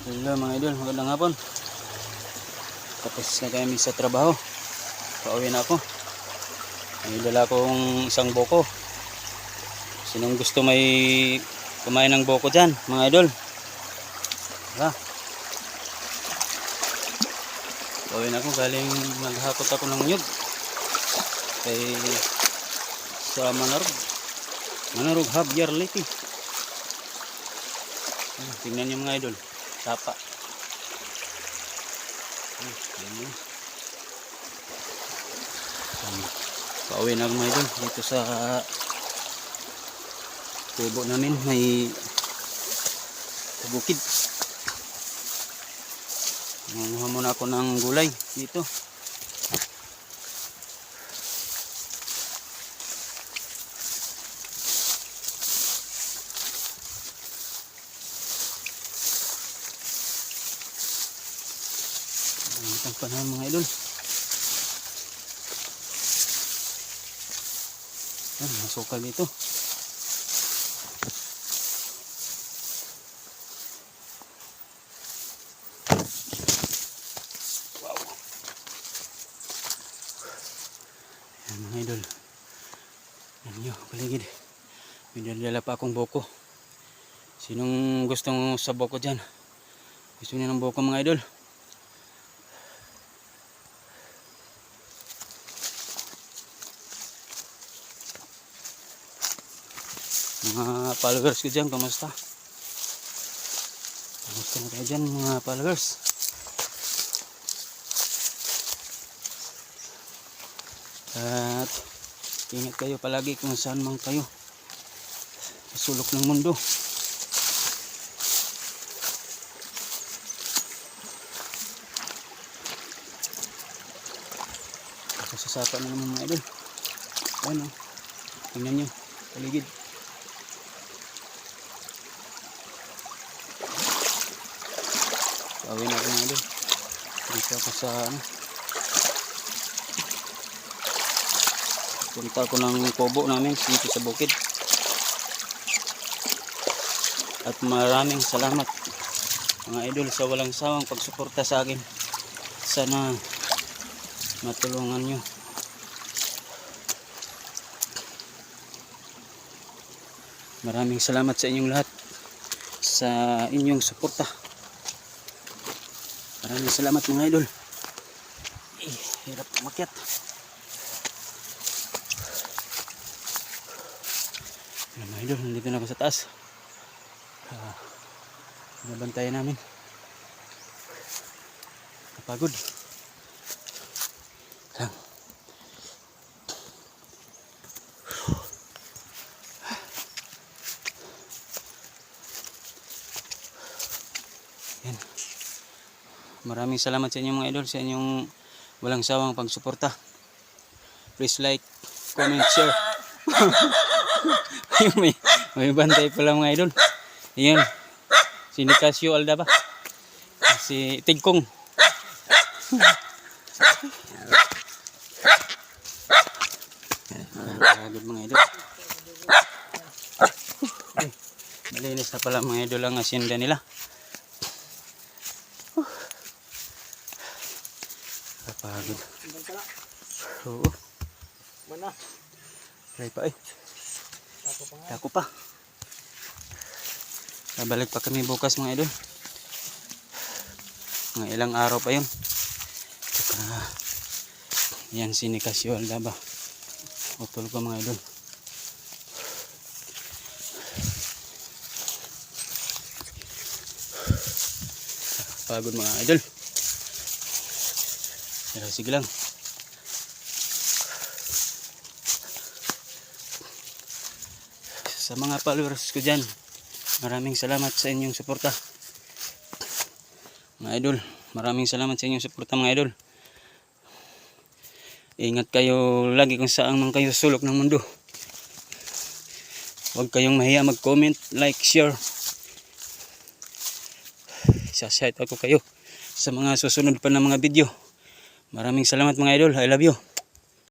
Hello mga idol, magandang hapon. Tapos na kami sa trabaho. Pauwi na ako. May dala akong isang boko. Sinong gusto may kumain ng boko dyan, mga idol? Ha? Pauwi na ako, galing naghakot ako ng nyug. Kay sa Manarog. Manarog Javier Liti. Ah, Tingnan niyo mga idol. Tapa. Ay, yan yun. Um, pauwi na mga idol. Dito sa tubo namin may bukid. Nanguha muna ako ng gulay dito. Ang panahon mga idol. Yan, masukal dito. Wow. Yan mga idol. Yan nyo, paligid. May dala pa akong boko. Sinong gustong sa boko dyan? Gusto niya ng boko mga idol? Mga followers ko dyan, kamusta? Kamusta na kayo dyan mga followers? At ingat kayo palagi kung saan man kayo sulok ng mundo. Kasasapa na naman mga idol. Ayan o. Tingnan nyo. Paligid. Pauwi na ako mga idol. Dito ako sa ano. Punta ko ng kubo namin dito sa bukid. At maraming salamat mga idol sa walang sawang pagsuporta sa akin. Sana matulungan nyo. Maraming salamat sa inyong lahat sa inyong suporta. Maraming salamat mga idol. Eh, hirap umakyat. Ayan, mga idol, nandito na ako sa taas. Ah, nabantayan namin. Napagod. Lang. Yan. Maraming salamat sa inyong mga idol, sa inyong walang sawang pagsuporta. Please like, comment, share. May, may bantay pala mga idol. Ayun. Si Nicasio Aldaba. Si Tigkong. Pagod mga idol. Malinis na pala mga idol ang asyenda nila. Kapagod. Oo. Mana? Try pa eh. Ako pa nga. Ako pa. Babalik pa kami bukas mga idol. Mga ilang araw pa yun. Saka, yan si Nicasio Aldaba. Utol ko mga idol. Pagod mga idol. Pero sige lang. Sa mga followers ko dyan, maraming salamat sa inyong suporta. Mga idol, maraming salamat sa inyong suporta mga idol. Ingat kayo lagi kung saan man kayo sulok ng mundo. Huwag kayong mahiya mag-comment, like, share. Isa-shout out kayo sa mga susunod pa na mga video. Maraming salamat mga idol. I love you.